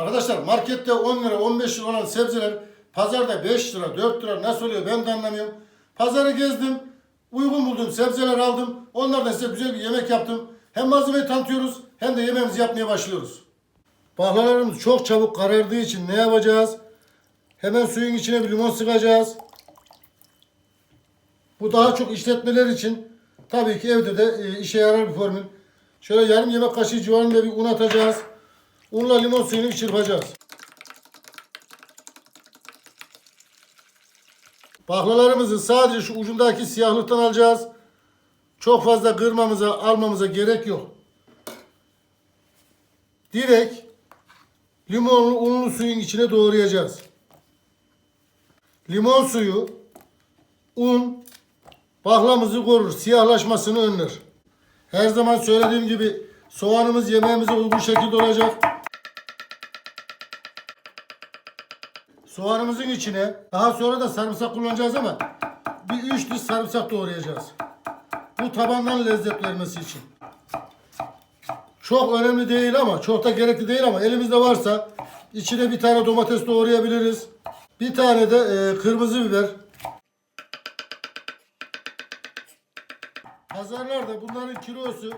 Arkadaşlar markette 10 lira 15 lira olan sebzeler pazarda 5 lira 4 lira nasıl oluyor ben de anlamıyorum. Pazarı gezdim. Uygun buldum sebzeler aldım. Onlardan size güzel bir yemek yaptım. Hem malzemeyi tanıtıyoruz hem de yemeğimizi yapmaya başlıyoruz. Baklalarımız çok çabuk karardığı için ne yapacağız? Hemen suyun içine bir limon sıkacağız. Bu daha çok işletmeler için tabii ki evde de e, işe yarar bir formül. Şöyle yarım yemek kaşığı civarında bir un atacağız. Unla limon suyunu çırpacağız. Baklalarımızı sadece şu ucundaki siyahlıktan alacağız. Çok fazla kırmamıza, almamıza gerek yok. Direkt limonlu unlu suyun içine doğrayacağız. Limon suyu, un, baklamızı korur, siyahlaşmasını önler. Her zaman söylediğim gibi soğanımız yemeğimize uygun şekilde olacak. Soğanımızın içine daha sonra da sarımsak kullanacağız ama bir üç diş sarımsak doğrayacağız. Bu tabandan lezzet vermesi için. Çok önemli değil ama çok da gerekli değil ama elimizde varsa içine bir tane domates doğrayabiliriz. Bir tane de e, kırmızı biber. Pazarlarda bunların kilosu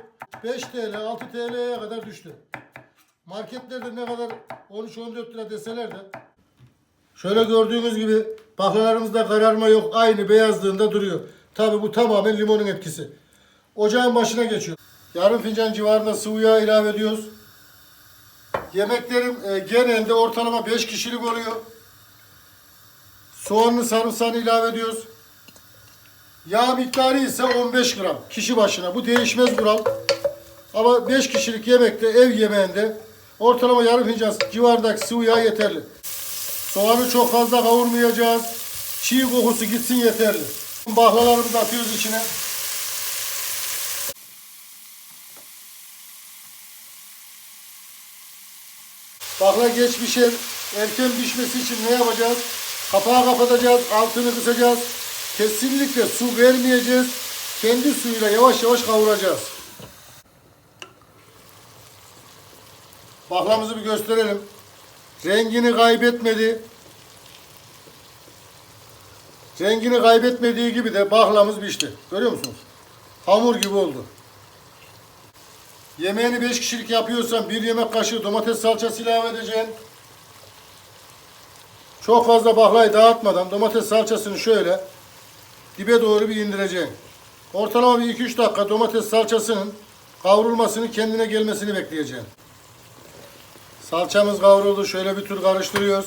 5 TL, 6 TL'ye kadar düştü. Marketlerde ne kadar 13-14 lira deseler de Şöyle gördüğünüz gibi baklalarımızda kararma yok. Aynı beyazlığında duruyor. Tabi bu tamamen limonun etkisi. Ocağın başına geçiyor. Yarım fincan civarında sıvı yağ ilave ediyoruz. Yemeklerim e, genelde ortalama 5 kişilik oluyor. Soğanlı sarımsağını ilave ediyoruz. Yağ miktarı ise 15 gram kişi başına. Bu değişmez kural. Ama 5 kişilik yemekte ev yemeğinde ortalama yarım fincan civarındaki sıvı yağ yeterli. Soğanı çok fazla kavurmayacağız. Çiğ kokusu gitsin yeterli. Baklalarımızı atıyoruz içine. Bakla geç. Erken pişmesi için ne yapacağız? Kapağı kapatacağız. Altını kısacağız. Kesinlikle su vermeyeceğiz. Kendi suyuyla yavaş yavaş kavuracağız. Baklamızı bir gösterelim. Rengini kaybetmedi. Rengini kaybetmediği gibi de baklamız pişti. Görüyor musunuz? Hamur gibi oldu. Yemeğini 5 kişilik yapıyorsan bir yemek kaşığı domates salçası ilave edeceksin. Çok fazla baklayı dağıtmadan domates salçasını şöyle dibe doğru bir indireceksin. Ortalama bir 2-3 dakika domates salçasının kavrulmasını kendine gelmesini bekleyeceksin. Salçamız kavruldu. Şöyle bir tur karıştırıyoruz.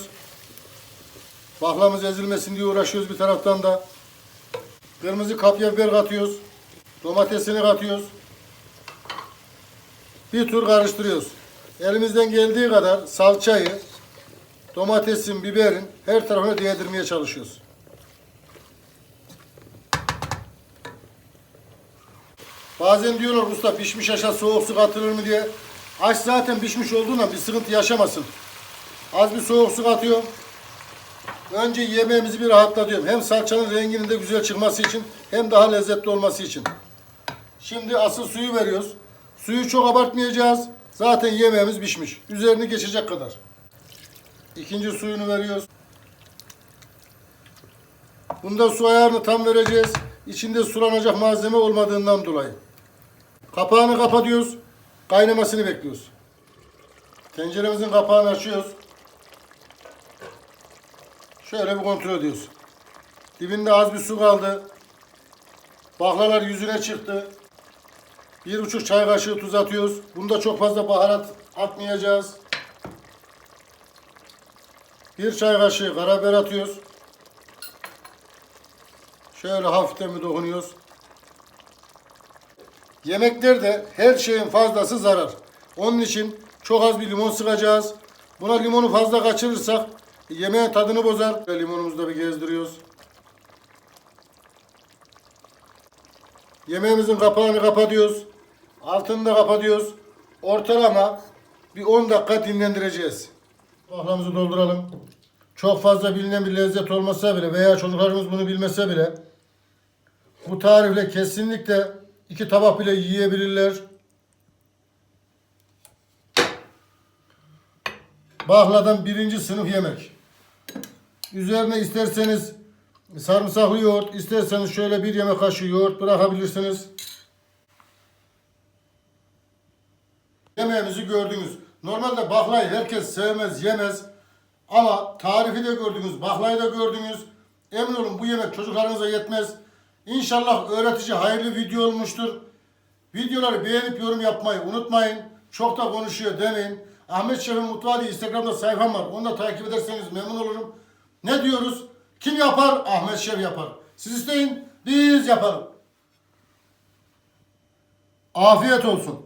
Baklamız ezilmesin diye uğraşıyoruz bir taraftan da. Kırmızı kapya biber katıyoruz. Domatesini katıyoruz. Bir tur karıştırıyoruz. Elimizden geldiği kadar salçayı, domatesin, biberin her tarafına değdirmeye çalışıyoruz. Bazen diyorlar usta pişmiş aşağı soğuk su katılır mı diye. Aş zaten pişmiş olduğundan bir sıkıntı yaşamasın. Az bir soğuk su katıyorum. Önce yemeğimizi bir rahatlatıyorum. Hem salçanın renginin de güzel çıkması için hem daha lezzetli olması için. Şimdi asıl suyu veriyoruz. Suyu çok abartmayacağız. Zaten yemeğimiz pişmiş. Üzerini geçecek kadar. İkinci suyunu veriyoruz. Bunda su ayarını tam vereceğiz. İçinde sulanacak malzeme olmadığından dolayı. Kapağını kapatıyoruz. Kaynamasını bekliyoruz. Tenceremizin kapağını açıyoruz. Şöyle bir kontrol ediyoruz. Dibinde az bir su kaldı. Baklalar yüzüne çıktı. Bir buçuk çay kaşığı tuz atıyoruz. Bunda çok fazla baharat atmayacağız. Bir çay kaşığı karabiber atıyoruz. Şöyle hafiften bir dokunuyoruz. Yemeklerde her şeyin fazlası zarar. Onun için çok az bir limon sıkacağız. Buna limonu fazla kaçırırsak yemeğin tadını bozar. Limonumuzu da bir gezdiriyoruz. Yemeğimizin kapağını kapatıyoruz. Altını da kapatıyoruz. Ortalama bir 10 dakika dinlendireceğiz. Baklamızı dolduralım. Çok fazla bilinen bir lezzet olmasa bile veya çocuklarımız bunu bilmese bile bu tarifle kesinlikle iki tabak bile yiyebilirler. Bakladan birinci sınıf yemek. Üzerine isterseniz sarımsaklı yoğurt, isterseniz şöyle bir yemek kaşığı yoğurt bırakabilirsiniz. Yemeğimizi gördünüz. Normalde baklayı herkes sevmez, yemez. Ama tarifi de gördünüz, baklayı da gördünüz. Emin olun bu yemek çocuklarınıza yetmez. İnşallah öğretici hayırlı video olmuştur. Videoları beğenip yorum yapmayı unutmayın. Çok da konuşuyor demeyin. Ahmet Şef'in Mutfağı diye Instagram'da sayfam var. Onu da takip ederseniz memnun olurum. Ne diyoruz? Kim yapar? Ahmet Şef yapar. Siz isteyin, biz yapalım. Afiyet olsun.